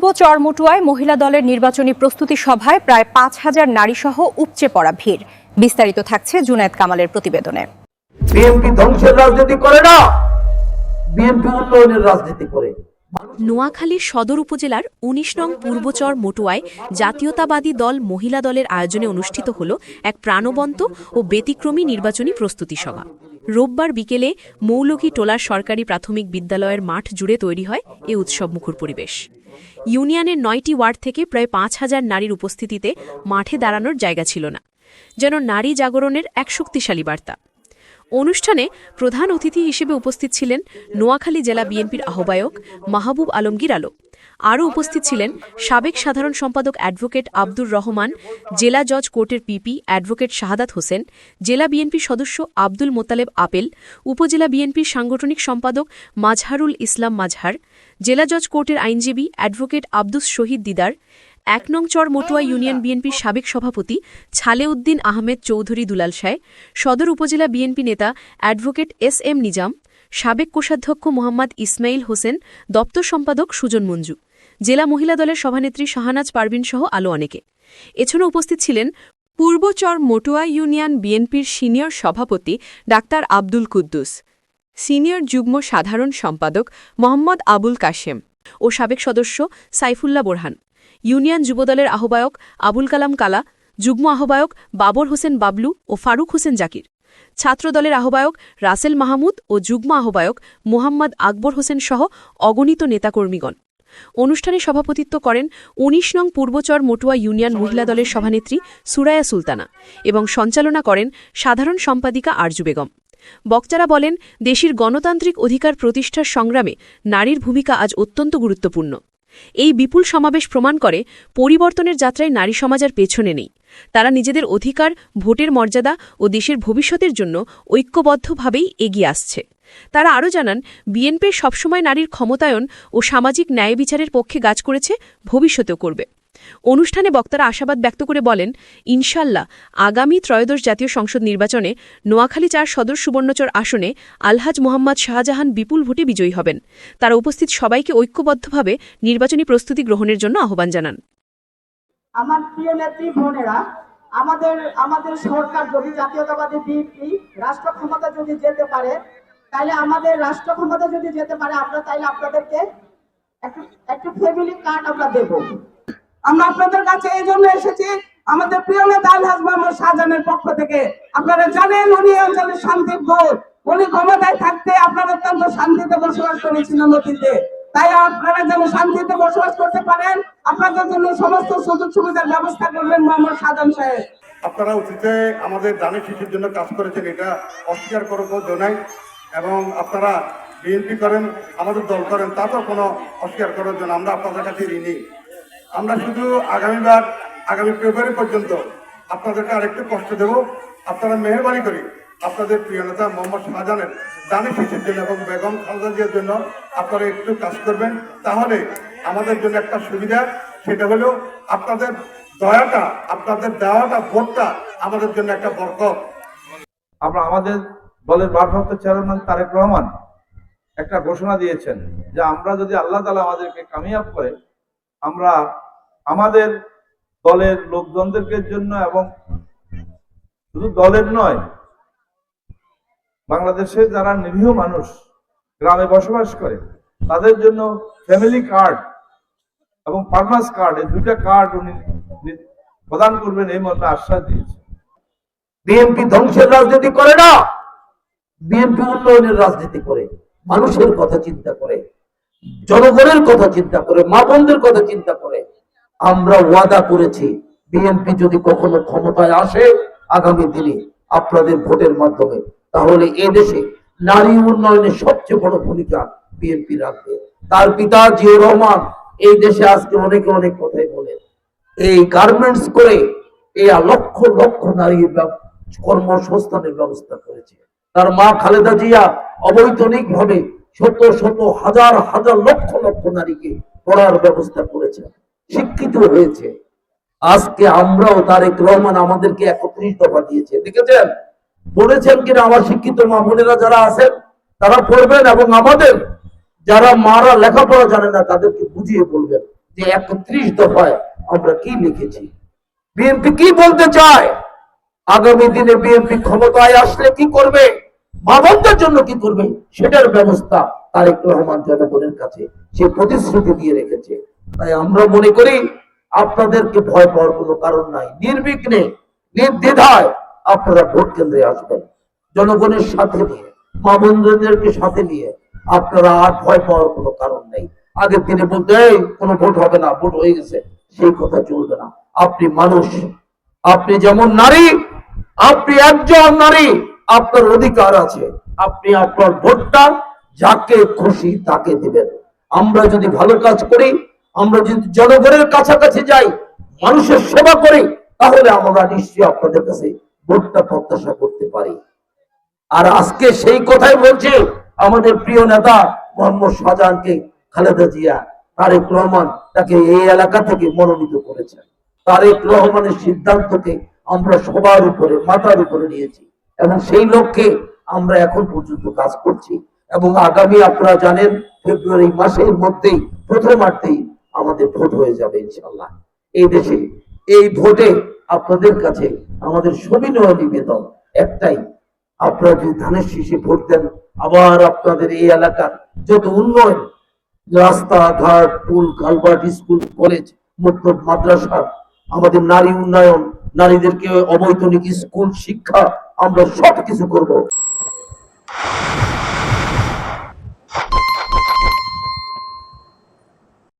পূর্ব চরমটুয়ায় মহিলা দলের নির্বাচনী প্রস্তুতি সভায় প্রায় পাঁচ হাজার নারীসহ উপচে পড়া ভিড়। বিস্তারিত থাকছে জুনায়েদ কামালের প্রতিবেদনে। বিএনপি ধ্বংসের রাজনীতি করে না। বিএনপি উন্নয়নের রাজনীতি করে। নোয়াখালীর সদর উপজেলার ১৯ নং পূর্বচর মটুয়ায় জাতীয়তাবাদী দল মহিলা দলের আয়োজনে অনুষ্ঠিত হল এক প্রাণবন্ত ও ব্যতিক্রমী নির্বাচনী প্রস্তুতি সভা। রোববার বিকেলে মৌলকী টোলার সরকারি প্রাথমিক বিদ্যালয়ের মাঠ জুড়ে তৈরি হয় এ উৎসবমুখর পরিবেশ। ইউনিয়নের নয়টি ওয়ার্ড থেকে প্রায় পাঁচ হাজার নারীর উপস্থিতিতে মাঠে দাঁড়ানোর জায়গা ছিল না, যেন নারী জাগরণের এক শক্তিশালী বার্তা। অনুষ্ঠানে প্রধান অতিথি হিসেবে উপস্থিত ছিলেন নোয়াখালী জেলা বিএনপির আহ্বায়ক মাহবুব আলমগীর আলো আরও উপস্থিত ছিলেন সাবেক সাধারণ সম্পাদক অ্যাডভোকেট আব্দুর রহমান, জেলা জজ কোর্টের পিপি অ্যাডভোকেট শাহাদাত হোসেন, জেলা বিএনপি সদস্য আব্দুল মোতালেব আপেল, উপজেলা বিএনপির সাংগঠনিক সম্পাদক মাজহারুল ইসলাম মাজহার, জেলা জজ কোর্টের আইনজীবী অ্যাডভোকেট আব্দুস শহীদ দিদার এক নং চর মটুয়া ইউনিয়ন বিএনপির সাবেক সভাপতি ছালেউদ্দিন আহমেদ চৌধুরী দুলাল সায় সদর উপজেলা বিএনপি নেতা অ্যাডভোকেট এস এম নিজাম, সাবেক কোষাধ্যক্ষ মোহাম্মদ ইসমাইল হোসেন, দপ্তর সম্পাদক সুজন মঞ্জু, জেলা মহিলা দলের সভানেত্রী শাহানাজ পারভিন সহ আলো অনেকে। এছাড়া উপস্থিত ছিলেন পূর্বচর মটুয়া ইউনিয়ন বিএনপির সিনিয়র সভাপতি ডাক্তার আব্দুল কুদ্দুস, সিনিয়র যুগ্ম সাধারণ সম্পাদক মোহাম্মদ আবুল কাশেম ও সাবেক সদস্য সাইফুল্লাহ বোরহান। ইউনিয়ন যুবদলের আহ্বায়ক আবুল কালাম কালা, যুগ্ম আহ্বায়ক বাবর হোসেন বাবলু ও ফারুক হোসেন জাকির। ছাত্রদলের আহ্বায়ক রাসেল মাহমুদ ও যুগ্ম আহ্বায়ক মোহাম্মদ আকবর হোসেন সহ অগণিত নেতাকর্মীগণ। অনুষ্ঠানে সভাপতিত্ব করেন ১৯ নং পূর্বচর মটুয়া ইউনিয়ন মহিলা দলের সভানেত্রী সুরায়া সুলতানা এবং সঞ্চালনা করেন সাধারণ সম্পাদিকা আরজু বেগম। বক্তারা বলেন, দেশের গণতান্ত্রিক অধিকার প্রতিষ্ঠার সংগ্রামে নারীর ভূমিকা আজ অত্যন্ত গুরুত্বপূর্ণ। এই বিপুল সমাবেশ প্রমাণ করে পরিবর্তনের যাত্রায় নারী সমাজ আর পেছনে নেই। তারা নিজেদের অধিকার, ভোটের মর্যাদা ও দেশের ভবিষ্যতের জন্য ঐক্যবদ্ধভাবেই এগিয়ে আসছে। তারা আরও জানান বিএনপির সবসময় নারীর ক্ষমতায়ন ও সামাজিক ন্যায় বিচারের পক্ষে কাজ করেছে, ভবিষ্যতেও করবে। অনুষ্ঠানে বক্তারা আশাবাদ ব্যক্ত করে বলেন ইনশাল্লাহ আগামী ত্রয়োদশ জাতীয় সংসদ নির্বাচনে নোয়াখালী চার সদর সুবর্ণচর আসনে আলহাজ মোহাম্মদ শাহজাহান বিপুল ভোটে বিজয়ী হবেন। তারা উপস্থিত সবাইকে ঐক্যবদ্ধভাবে নির্বাচনী প্রস্তুতি গ্রহণের জন্য আহ্বান জানান। আমার প্রিয় নেত্রী, বোনেরা, আমাদের আমাদের সরকার যদি জাতীয়তাবাদী রাষ্ট্র ক্ষমতা যদি যেতে পারে, তাহলে আমাদের রাষ্ট্র ক্ষমতা যদি যেতে পারে, আমরা তাইলে আপনাদেরকে একটু একটু ফ্যামিলি কার্ড আমরা দেব। আমরা আপনাদের কাছে এই জন্য এসেছি। আমাদের প্রিয় নেতা আলহাজ মোহাম্মদ শাহজাহানের পক্ষ থেকে। আপনারা জানেন উনি অঞ্চলে শান্তির দোল। উনি ক্ষমতায় থাকতে আপনারা অত্যন্ত শান্তিতে বসবাস করেছিলেন অতীতে। তাই আপনারা যেন শান্তিতে বসবাস করতে পারেন, আপনাদের জন্য সমস্ত সুযোগ সুবিধার ব্যবস্থা করবেন মোহাম্মদ শাহজাহান সাহেব। আপনারা অতীতে আমাদের দানের শিশুর জন্য কাজ করেছেন, এটা অস্বীকার করার কোনো নাই। এবং আপনারা বিএনপি করেন, আমাদের দল করেন, তাতেও কোনো অস্বীকার করার জন্য আমরা আপনাদের কাছে ঋণী। আমরা শুধু আগামীবার, আগামী ফেব্রুয়ারি পর্যন্ত আপনাদেরকে আরেকটু কষ্ট দেব। আপনারা মেহরবানি করি। আপনাদের প্রিয় নেতা মোহাম্মদ শাহজাহানের দানি শিশুর জন্য এবং বেগম খালেদা জিয়ার জন্য আপনারা একটু কাজ করবেন। তাহলে আমাদের জন্য একটা সুবিধা, সেটা হলো আপনাদের দয়াটা, আপনাদের দেওয়াটা, ভোটটা আমাদের জন্য একটা বরকত। আমরা আমাদের দলের ভারপ্রাপ্ত চেয়ারম্যান তারেক রহমান একটা ঘোষণা দিয়েছেন যে আমরা যদি আল্লাহ তালা আমাদেরকে কামিয়াব করে আমরা আমাদের দলের লোকজনদের জন্য এবং শুধু দলের নয়, বাংলাদেশে যারা নিরীহ মানুষ গ্রামে বসবাস করে, তাদের জন্য ফ্যামিলি কার্ড এবং ফার্মাস কার্ড এই দুইটা কার্ড উনি প্রদান করবেন এই মর্মে আশ্বাস দিয়েছেন বিএনপি ধ্বংসের রাজনীতি করে না। বিএনপি উন্নয়নের রাজনীতি করে, মানুষের কথা চিন্তা করে। জনগণের কথা চিন্তা করে মা বোনদের কথা চিন্তা করে, আমরা ওয়াদা করেছি বিএনপি যদি কখনো ক্ষমতায় আসে আগামী দিনে আপনাদের ভোটের মাধ্যমে, তাহলে এ দেশে নারী উন্নয়নের সবচেয়ে বড় ভূমিকা বিএনপি রাখবে। তার পিতা জিয়াউর রহমান এই দেশে আজকে অনেকে অনেক কথাই বলেন। এই গার্মেন্টস করে এই লক্ষ লক্ষ নারী কর্মসংস্থানের ব্যবস্থা করেছে। তার মা খালেদা জিয়া অবৈতনিক ভাবে শত শত হাজার হাজার লক্ষ লক্ষ নারীকে পড়ার ব্যবস্থা করেছে, শিক্ষিত হয়েছে। আজকে আমরাও তারেক রহমান আমাদেরকে একত্রিশ দফা দিয়েছে দেখেছেন? পড়েছেন কিনা আমার শিক্ষিত মা বোনেরা যারা আছেন, তারা পড়বেন এবং আমাদের যারা মারা লেখাপড়া জানে না, তাদেরকে বুঝিয়ে বলবেন যে একত্রিশ দফায় আমরা কি লিখেছি। বিএনপি কি বলতে চায়? আগামী দিনে বিএনপি ক্ষমতায় আসলে কি করবে? মানবতার জন্য কি করবে? সেটার ব্যবস্থা তারেক রহমান জনগণের কাছে সে প্রতিশ্রুতি দিয়ে রেখেছে। তাই আমরা মনে করি আপনাদেরকে ভয় পাওয়ার কোনো কারণ নাই। নির্বিঘ্নে, নির্দ্বিধায় আপনারা ভোট কেন্দ্রে আসবেন। জনগণের সাথে নিয়ে, মা সাথে নিয়ে আপনারা আর ভয় পাওয়ার কোনো কারণ নেই। আগের দিনে বলতে কোনো ভোট হবে না, ভোট হয়ে গেছে। সেই কথা চলবে না। আপনি মানুষ, আপনি যেমন নারী, আপনি একজন নারী আপনার অধিকার আছে। আপনি আপনার ভোটটা যাকে খুশি তাকে দিবেন। আমরা যদি ভালো কাজ করি, আমরা যদি জনগণের কাছাকাছি যাই, মানুষের সেবা করি, তাহলে আমরা নিশ্চয়ই আপনাদের কাছে ভোটটা প্রত্যাশা করতে পারি। আর আজকে সেই কথাই বলছে, আমাদের প্রিয় নেতা মোহাম্মদ শাহজাহানকে খালেদা জিয়া, তারেক রহমান তাকে এই এলাকা থেকে মনোনীত করেছেন। তারেক রহমানের সিদ্ধান্তকে আমরা সবার উপরে, মাথার উপরে নিয়েছি। এবং সেই লক্ষ্যে আমরা এখন পর্যন্ত কাজ করছি। এবং আগামী আপনারা জানেন, ফেব্রুয়ারি মাসের মধ্যেই প্রথমার্ধেই আমাদের ভোট হয়ে যাবে ইনশাল্লাহ এই দেশে, এই ভোটে আপনাদের কাছে আমাদের সবিনয় নিবেদন একটাই। আপনারা যদি ধানের শীষে ভোট দেন, আবার আপনাদের এই এলাকার যত উন্নয়ন রাস্তাঘাট পুল, কালভার্ট স্কুল, কলেজ, মতলব মাদ্রাসা, আমাদের নারী উন্নয়ন, নারীদেরকে অবৈতনিক স্কুল, শিক্ষা আমরা সব কিছু করব।